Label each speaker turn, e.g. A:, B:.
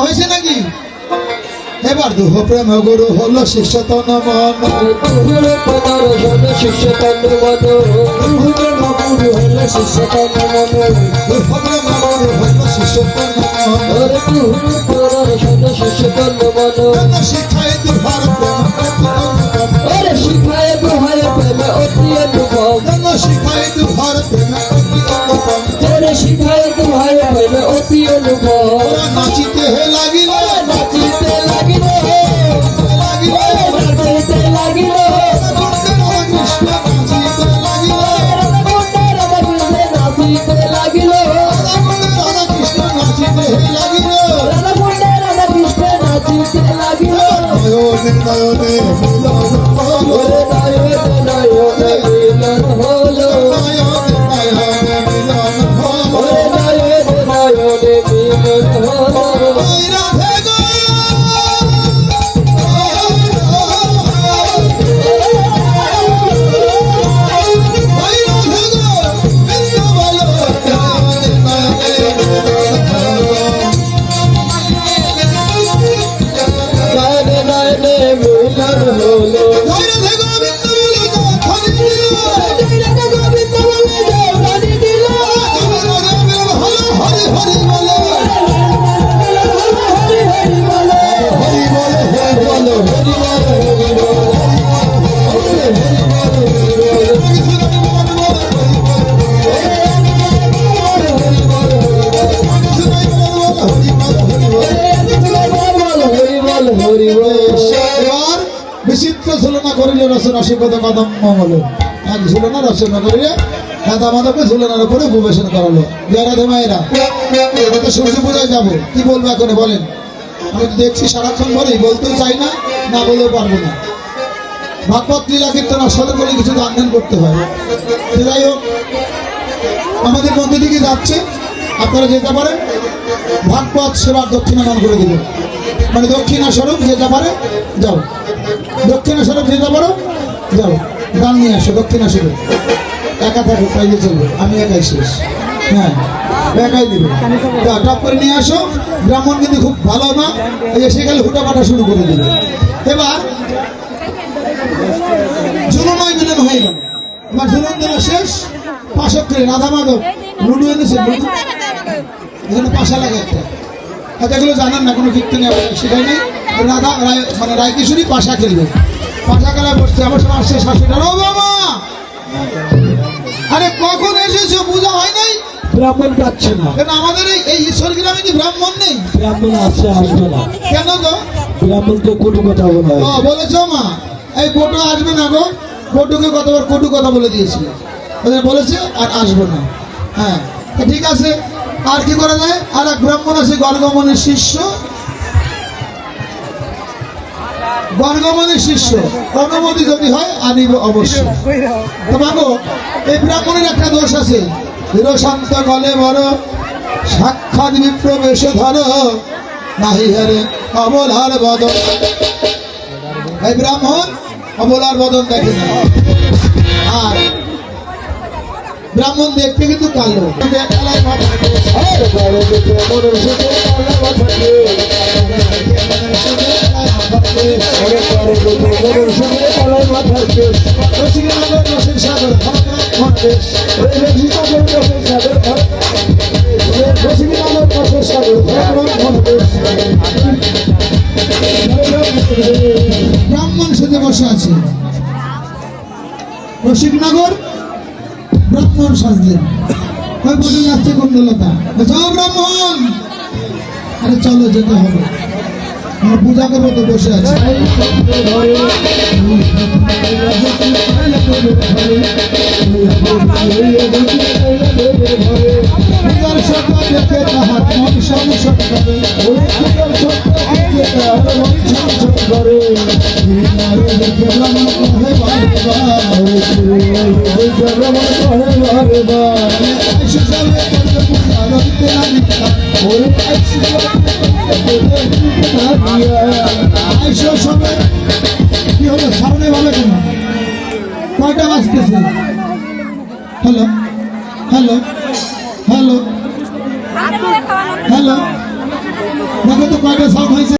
A: হয়েছে নাকি? এবার দুহ প্রেম গুরু হলো শিষ্যতন মন।
B: শিষ্যতন মন তুহুরে মগুরু হলো শিষ্য তন্ন মন।
A: দুহ প্রেম গুরু হলো শিষ্যতন মন।
B: ওরে তুহুরে পদার জন শিষ্য তন্ন মন
A: কেন দুহার প্রেম।
B: ওরা
A: নাচিতে হে লাগিল
B: নাচিতে লাগিল।
A: লাগিল
B: নাচিতে লাগিল।
A: কৃষ্ণ নাচিতে লাগিল।
B: নাচিতে লাগিল।
A: রাধা কৃষ্ণ নাচিতে হে লাগিল।
B: রাধাকৃষ্ণ নাচিতে লাগিল।
A: নয়নে নয়নে মিলন হলো
B: নয়নে নয়নে মিলন হলো
A: এবার বিচিত্র ঝুলনা করিলে রসিকতা কদম মঙ্গল। এক ঝুলনা রচনা করিলে দাদা মাধবকে ঝুলনার উপরে উপবেশন করালো। জয়রাধে মায়েরা এটা তো সূর্য পূজায় যাব। কি বলব এখন বলেন? আমি দেখছি সারাক্ষণ বলেই বলতেও চাই না না বলেও পারব না। ভাগবত লীলা কীর্তন আসলে বলে কিছু করতে হয়। যাই হোক আমাদের মধ্যে দিকে যাচ্ছে। আপনারা যেতে পারেন ভাগবত সেবার দক্ষিণা দান করে দিবেন। মানে দক্ষিণা স্বরূপ যেতে পারে, যাও। দক্ষিণা স্বরূপ যেতে পারো, যাও। গান নিয়ে আসো, দক্ষিণা স্বরূপ। একা থাকো পাইলে চলবে। আমি একাই শেষ। হ্যাঁ একাই দেবে। টপ করে নিয়ে আসো। ব্রাহ্মণ কিন্তু খুব ভালো না, এই যে সেখানে হুটা পাটা শুরু করে দেবে। এবার ঝুলনায় মিলন হয়ে গেল। এবার ঝুলন দিল শেষ। পাশক্রে রাধা মাধব। লুডু এনেছে লুডু এখানে পাশা লাগে একটা। হয়তো এগুলো জানেন না কোনো কীর্তনে সেটাই নেই। রাধা রায় মানে রায় কিশোরী পাশা খেলবে। পাশা খেলায় বসছে আমার সময় আসছে শাশুড়ি ও বাবা! আরে কখন এসেছ? পূজা হয় নাই?
B: ব্রাহ্মণ পাচ্ছে না।
A: কেন আমাদের এই- ঈশ্বর গ্রামে কি ব্রাহ্মণ নেই?
B: ব্রাহ্মণ আসছে আসবে না।
A: কেন গো?
B: ব্রাহ্মণকে কটু কথা বলা
A: ও বলেছ মা? এই বোটো আসবে না গো? বোটুকে কতবার কটু কথা বলে দিয়েছিল। ওদের বলেছে আর আসব না। হ্যাঁ তো ঠিক আছে। আর কি করা যায়? আর এক ব্রাহ্মণ আছে গর্গমনের শিষ্য। গর্গমনের শিষ্য। অনুমতি যদি হয়, আনিব অবশ্যই। তোমাকে এই ব্রাহ্মণের একটা দোষ আছে। হিরোশান্ত গলে বড়, সাক্ষাৎ বিপ্রবেশ ধর। নাহি হারে, অবলার বদন। এই ব্রাহ্মণ, অবলার বদন দেখে না ব্রাহ্মণ দেখতে কিন্তু কালো। ব্রাহ্মণ সেজে বসে আছে। রসিকনগর ব্রাহ্মণ সাজলেন কই বসে যাচ্ছে কুণ্ডলতা যাও ব্রাহ্মণ! আরে চলো যেতে হবে। পূজা করব তো বসে আছে। করে। কি হলো সামনে ভালো কেন কয়টা বাজতেছে হ্যালো হ্যালো হ্যালো হ্যালো দেখো তো মাইকের সাউন্ড হয়েছে